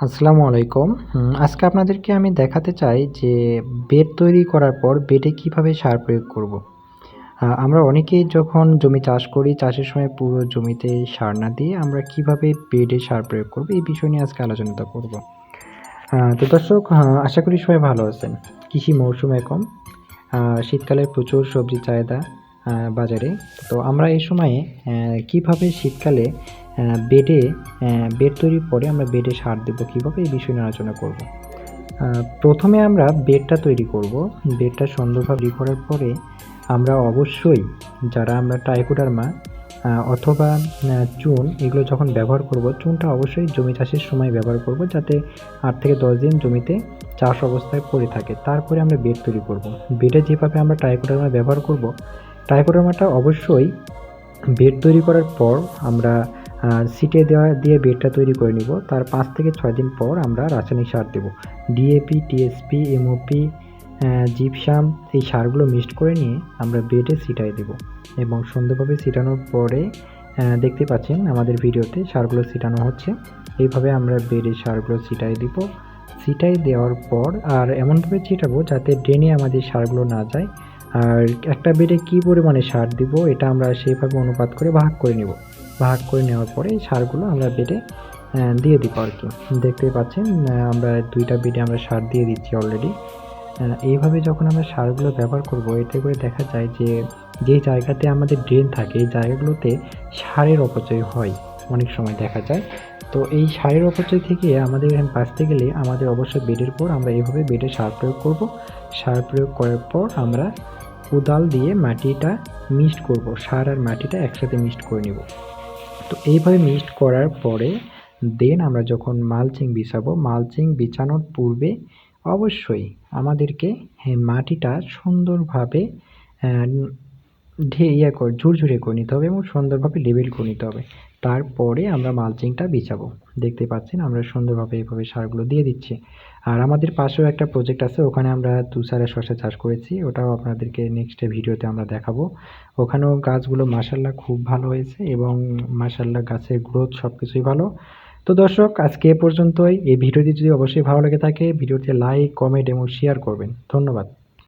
আসসালামু আলাইকুম। আজকে আপনাদেরকে আমি দেখাতে চাই যে বেড তৈরি করার পর বেডে কীভাবে সার প্রয়োগ করব। আমরা অনেকেই যখন জমি চাষ করি, চাষের সময় পুরো জমিতে সার না দিয়ে আমরা কীভাবে বেডে সার প্রয়োগ করব এই বিষয় নিয়ে আজকে আলোচনা করব। তো দর্শক আশা করি সবাই ভালো আছেন। কৃষি মৌসুম এখন। শীতকালে প্রচুর সবজি চাহিদা বাজারে। তো আমরা এই সময়ে কীভাবে শীতকালে বেডে বেড তৈরির পরে আমরা বেডে সার দেবো কীভাবে এই বিষয় নিয়ে আলোচনা করব। প্রথমে আমরা বেডটা তৈরি করব। বেডটা সুন্দরভাবে তৈরি করার পরে আমরা অবশ্যই যারা আমরা টাইকোডার্মা অথবা চুন এগুলো যখন ব্যবহার করব, চুনটা অবশ্যই জমি চাষের সময় ব্যবহার করব যাতে আট থেকে দশ দিন জমিতে চাষ অবস্থায় পড়ে থাকে। তারপরে আমরা বেড তৈরি করব। বেডে যেভাবে আমরা টাইকোডার্মা ব্যবহার করব টাইকোডার্মাটা অবশ্যই বেড তৈরি করার পর আমরা সিটে দেওয়া দিয়ে বেডটা তৈরি করে নিব। তার পাঁচ থেকে ছয় দিন পর আমরা রাসায়নিক সার দেব। ডিএপি টিএসপি এমওপি জিপসাম এই সারগুলো মিক্সড করে নিয়ে আমরা বেডে ছিটাই দেব এবং সুন্দরভাবে ছিটানোর পরে দেখতে পাচ্ছেন আমাদের ভিডিওতে সারগুলো ছিটানো হচ্ছে। এইভাবে আমরা বেডে সারগুলো ছিটাই দিব। ছিটাই দেওয়ার পর আর এমনভাবে ছিটাবো যাতে ড্রেনে আমাদের সারগুলো না যায়। আর একটা বেডে কী পরিমাণে সার দিব এটা আমরা সেইভাবে অনুপাত করে ভাগ করে নেব। ভাগ করে নেওয়ার পরে এই সারগুলো আমরা বেডে দিয়ে দিব আর কি। দেখতেই পাচ্ছেন আমরা দুইটা বেডে আমরা সার দিয়ে দিচ্ছি অলরেডি এইভাবে যখন আমরা সারগুলো ব্যবহার করব, এতে করে দেখা যায় যে যে জায়গাতে আমাদের ড্রেন থাকে, এই জায়গাগুলোতে সারের অপচয় হয়, অনেক সময় দেখা যায়। তো এই সারের অপচয় থেকে আমাদের এখানে বাঁচতে গেলে আমাদের অবশ্যই বেডের পর আমরা এইভাবে বেডে সার প্রয়োগ করব। সার প্রয়োগ করার পর আমরা কোদাল দিয়ে মাটিটা মিক্সড করব, সার আর মাটিটা একসাথে মিক্সড করে নেব। তো এইভাবে মিক্সড করার পরে দেন আমরা যখন মালচিং বিছাবো মালচিং বিছানোর পূর্বে অবশ্যই আমাদেরকে হ্যাঁ, মাটিটা সুন্দরভাবে ঢে ইয়ে করে, ঝুরঝুরে করে নিতে হবে এবং সুন্দরভাবে লেবেল করে নিতে হবে। তারপরে আমরা মালচিংটা বিছাবো। দেখতে পাচ্ছেন, আমরা সুন্দরভাবে এইভাবে সারগুলো দিয়ে দিচ্ছি। আর আমাদের পাশেও একটা প্রজেক্ট আছে, ওখানে আমরা তুষারে শসা চাষ করেছি, ওটাও আপনাদেরকে নেক্সট ভিডিওতে আমরা দেখাবো। ওখানেও গাছগুলো মাসাল্লাহ খুব ভালো হয়েছে এবং মাসাল্লাহ গাছের গ্রোথ সব কিছুই ভালো। তো দর্শক, আজকে এ পর্যন্তই। এই ভিডিওটি যদি অবশ্যই ভালো লেগে থাকে ভিডিওতে লাইক কমেন্ট এবং শেয়ার করবেন। ধন্যবাদ।